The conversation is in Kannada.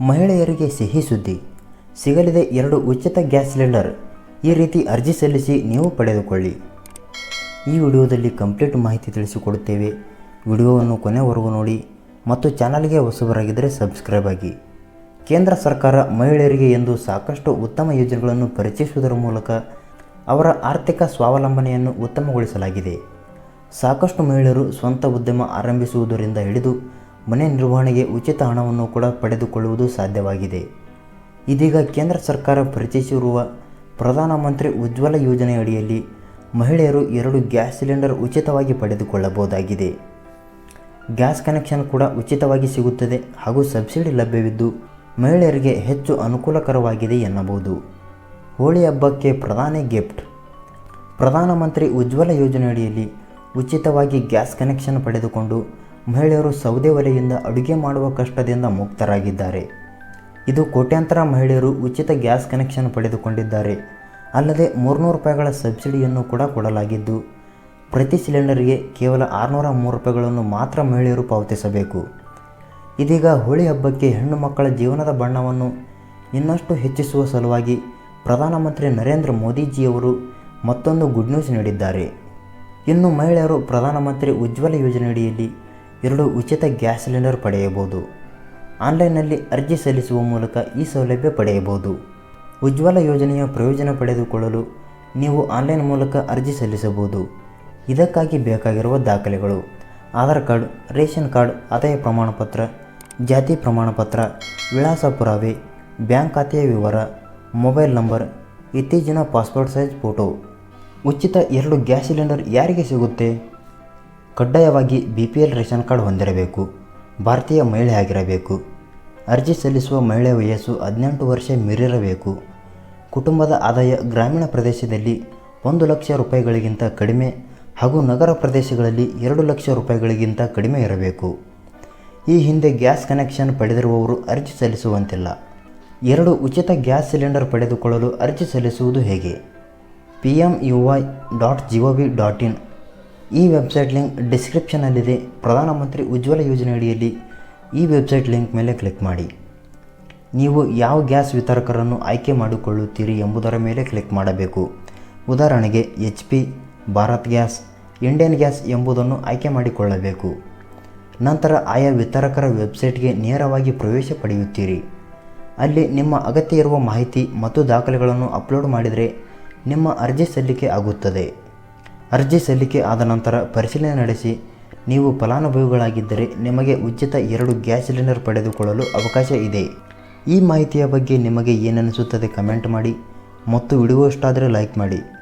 ಮಹಿಳೆಯರಿಗೆ ಸಿಹಿ ಸುದ್ದಿ. ಸಿಗಲಿದೆ ಎರಡು ಉಚಿತ ಗ್ಯಾಸ್ ಸಿಲಿಂಡರ್. ಈ ರೀತಿ ಅರ್ಜಿ ಸಲ್ಲಿಸಿ ನೀವು ಪಡೆದುಕೊಳ್ಳಿ. ಈ ವಿಡಿಯೋದಲ್ಲಿ ಕಂಪ್ಲೀಟ್ ಮಾಹಿತಿ ತಿಳಿಸಿಕೊಡುತ್ತೇವೆ. ವಿಡಿಯೋವನ್ನು ಕೊನೆವರೆಗೂ ನೋಡಿ ಮತ್ತು ಚಾನಲ್ಗೆ ಹೊಸಬರಾಗಿದ್ದರೆ ಸಬ್ಸ್ಕ್ರೈಬ್ ಆಗಿ. ಕೇಂದ್ರ ಸರ್ಕಾರ ಮಹಿಳೆಯರಿಗೆ ಎಂದು ಸಾಕಷ್ಟು ಉತ್ತಮ ಯೋಜನೆಗಳನ್ನು ಪರಿಚಯಿಸುವುದರ ಮೂಲಕ ಅವರ ಆರ್ಥಿಕ ಸ್ವಾವಲಂಬನೆಯನ್ನು ಉತ್ತಮಗೊಳಿಸಲಾಗಿದೆ. ಸಾಕಷ್ಟು ಮಹಿಳೆಯರು ಸ್ವಂತ ಉದ್ಯಮ ಆರಂಭಿಸುವುದರಿಂದ ಹಿಡಿದು ಮನೆ ನಿರ್ವಹಣೆಗೆ ಉಚಿತ ಹಣವನ್ನು ಕೂಡ ಪಡೆದುಕೊಳ್ಳುವುದು ಸಾಧ್ಯವಾಗಿದೆ. ಇದೀಗ ಕೇಂದ್ರ ಸರ್ಕಾರ ಪರಿಚಯಿಸಿರುವ ಪ್ರಧಾನಮಂತ್ರಿ ಉಜ್ವಲ ಯೋಜನೆ ಅಡಿಯಲ್ಲಿ ಮಹಿಳೆಯರು ಎರಡು ಗ್ಯಾಸ್ ಸಿಲಿಂಡರ್ ಉಚಿತವಾಗಿ ಪಡೆದುಕೊಳ್ಳಬಹುದಾಗಿದೆ. ಗ್ಯಾಸ್ ಕನೆಕ್ಷನ್ ಕೂಡ ಉಚಿತವಾಗಿ ಸಿಗುತ್ತದೆ ಹಾಗೂ ಸಬ್ಸಿಡಿ ಲಭ್ಯವಿದ್ದು ಮಹಿಳೆಯರಿಗೆ ಹೆಚ್ಚು ಅನುಕೂಲಕರವಾಗಿದೆ ಎನ್ನಬಹುದು. ಹೋಳಿ ಹಬ್ಬಕ್ಕೆ ಪ್ರಧಾನಿ ಗಿಫ್ಟ್. ಪ್ರಧಾನಮಂತ್ರಿ ಉಜ್ವಲ ಯೋಜನೆಯಡಿಯಲ್ಲಿ ಉಚಿತವಾಗಿ ಗ್ಯಾಸ್ ಕನೆಕ್ಷನ್ ಪಡೆದುಕೊಂಡು ಮಹಿಳೆಯರು ಸೌದೆ ಒಲೆಯಿಂದ ಅಡುಗೆ ಮಾಡುವ ಕಷ್ಟದಿಂದ ಮುಕ್ತರಾಗಿದ್ದಾರೆ. ಇದು ಕೋಟ್ಯಾಂತರ ಮಹಿಳೆಯರು ಉಚಿತ ಗ್ಯಾಸ್ ಕನೆಕ್ಷನ್ ಪಡೆದುಕೊಂಡಿದ್ದಾರೆ. ಅಲ್ಲದೆ ಮೂರುನೂರು ರೂಪಾಯಿಗಳ ಸಬ್ಸಿಡಿಯನ್ನು ಕೂಡ ಕೊಡಲಾಗಿದ್ದು, ಪ್ರತಿ ಸಿಲಿಂಡರ್ಗೆ ಕೇವಲ ಆರುನೂರ ಮೂರು ರೂಪಾಯಿಗಳನ್ನು ಮಾತ್ರ ಮಹಿಳೆಯರು ಪಾವತಿಸಬೇಕು. ಇದೀಗ ಹೋಳಿ ಹಬ್ಬಕ್ಕೆ ಹೆಣ್ಣು ಮಕ್ಕಳ ಜೀವನದ ಬಣ್ಣವನ್ನು ಇನ್ನಷ್ಟು ಹೆಚ್ಚಿಸುವ ಸಲುವಾಗಿ ಪ್ರಧಾನಮಂತ್ರಿ ನರೇಂದ್ರ ಮೋದಿಜಿಯವರು ಮತ್ತೊಂದು ಗುಡ್ ನ್ಯೂಸ್ ನೀಡಿದ್ದಾರೆ. ಇನ್ನು ಮಹಿಳೆಯರು ಪ್ರಧಾನಮಂತ್ರಿ ಉಜ್ವಲ ಯೋಜನೆಯಡಿಯಲ್ಲಿ ಎರಡು ಉಚಿತ ಗ್ಯಾಸ್ ಸಿಲಿಂಡರ್ ಪಡೆಯಬಹುದು. ಆನ್ಲೈನ್ನಲ್ಲಿ ಅರ್ಜಿ ಸಲ್ಲಿಸುವ ಮೂಲಕ ಈ ಸೌಲಭ್ಯ ಪಡೆಯಬಹುದು. ಉಜ್ವಲ ಯೋಜನೆಯ ಪ್ರಯೋಜನ ಪಡೆದುಕೊಳ್ಳಲು ನೀವು ಆನ್ಲೈನ್ ಮೂಲಕ ಅರ್ಜಿ ಸಲ್ಲಿಸಬಹುದು. ಇದಕ್ಕಾಗಿ ಬೇಕಾಗಿರುವ ದಾಖಲೆಗಳು ಆಧಾರ್ ಕಾರ್ಡ್, ರೇಷನ್ ಕಾರ್ಡ್, ಆದಾಯ ಪ್ರಮಾಣಪತ್ರ, ಜಾತಿ ಪ್ರಮಾಣಪತ್ರ ವಿಳಾಸ ಪುರಾವೆ ಬ್ಯಾಂಕ್ ಖಾತೆಯ ವಿವರ, ಮೊಬೈಲ್ ನಂಬರ್, ಇತ್ತೀಚಿನ ಪಾಸ್ಪೋರ್ಟ್ ಸೈಜ್ ಫೋಟೋ. ಉಚಿತ ಎರಡು ಗ್ಯಾಸ್ ಸಿಲಿಂಡರ್ ಯಾರಿಗೆ ಸಿಗುತ್ತೆ? ಕಡ್ಡಾಯವಾಗಿ B P L ration card ಹೊಂದಿರಬೇಕು. ಭಾರತೀಯ ಮಹಿಳೆ ಆಗಿರಬೇಕು. ಅರ್ಜಿ ಸಲ್ಲಿಸುವ ಮಹಿಳೆ ವಯಸ್ಸು ಹದಿನೆಂಟು ವರ್ಷ ಮೀರಿರಬೇಕು. ಕುಟುಂಬದ ಆದಾಯ ಗ್ರಾಮೀಣ ಪ್ರದೇಶದಲ್ಲಿ ಒಂದು ಲಕ್ಷ ರೂಪಾಯಿಗಳಿಗಿಂತ ಕಡಿಮೆ ಹಾಗೂ ನಗರ ಪ್ರದೇಶಗಳಲ್ಲಿ ಎರಡು ಲಕ್ಷ ರೂಪಾಯಿಗಳಿಗಿಂತ ಕಡಿಮೆ ಇರಬೇಕು. ಈ ಹಿಂದೆ ಗ್ಯಾಸ್ ಕನೆಕ್ಷನ್ ಪಡೆದಿರುವವರು ಅರ್ಜಿ ಸಲ್ಲಿಸುವಂತಿಲ್ಲ. ಎರಡು ಉಚಿತ ಗ್ಯಾಸ್ ಸಿಲಿಂಡರ್ ಪಡೆದುಕೊಳ್ಳಲು ಅರ್ಜಿ ಸಲ್ಲಿಸುವುದು ಹೇಗೆ? P M U Y dot G O V dot in ಈ ವೆಬ್ಸೈಟ್ ಲಿಂಕ್ ಡಿಸ್ಕ್ರಿಪ್ಷನಲ್ಲಿದೆ ಪ್ರಧಾನಮಂತ್ರಿ ಉಜ್ವಲ ಯೋಜನೆಯಡಿಯಲ್ಲಿ ಈ ವೆಬ್ಸೈಟ್ ಲಿಂಕ್ ಮೇಲೆ ಕ್ಲಿಕ್ ಮಾಡಿ. ನೀವು ಯಾವ ಗ್ಯಾಸ್ ವಿತರಕರನ್ನು ಆಯ್ಕೆ ಮಾಡಿಕೊಳ್ಳುತ್ತೀರಿ ಎಂಬುದರ ಮೇಲೆ ಕ್ಲಿಕ್ ಮಾಡಬೇಕು. ಉದಾಹರಣೆಗೆ H P Bharat gas Indian gas ಎಂಬುದನ್ನು ಆಯ್ಕೆ ಮಾಡಿಕೊಳ್ಳಬೇಕು. ನಂತರ ಆಯಾ ವಿತರಕರ ವೆಬ್ಸೈಟ್ಗೆ ನೇರವಾಗಿ ಪ್ರವೇಶ ಪಡೆಯುತ್ತೀರಿ. ಅಲ್ಲಿ ನಿಮ್ಮ ಅಗತ್ಯ ಇರುವ ಮಾಹಿತಿ ಮತ್ತು ದಾಖಲೆಗಳನ್ನು ಅಪ್ಲೋಡ್ ಮಾಡಿದರೆ ನಿಮ್ಮ ಅರ್ಜಿ ಸಲ್ಲಿಕೆ ಆಗುತ್ತದೆ. ಅರ್ಜಿ ಸಲ್ಲಿಕೆ ಆದ ನಂತರ ಪರಿಶೀಲನೆ ನಡೆಸಿ, ನೀವು ಫಲಾನುಭವಿಗಳಾಗಿದ್ದರೆ ನಿಮಗೆ ಉಚಿತ ಎರಡು ಗ್ಯಾಸ್ ಸಿಲಿಂಡರ್ ಪಡೆದುಕೊಳ್ಳಲು ಅವಕಾಶ ಇದೆ. ಈ ಮಾಹಿತಿಯ ಬಗ್ಗೆ ನಿಮಗೆ ಏನನಿಸುತ್ತದೆ ಕಮೆಂಟ್ ಮಾಡಿ ಮತ್ತು ವಿಡಿಯೋ ಇಷ್ಟಾದರೆ ಲೈಕ್ ಮಾಡಿ.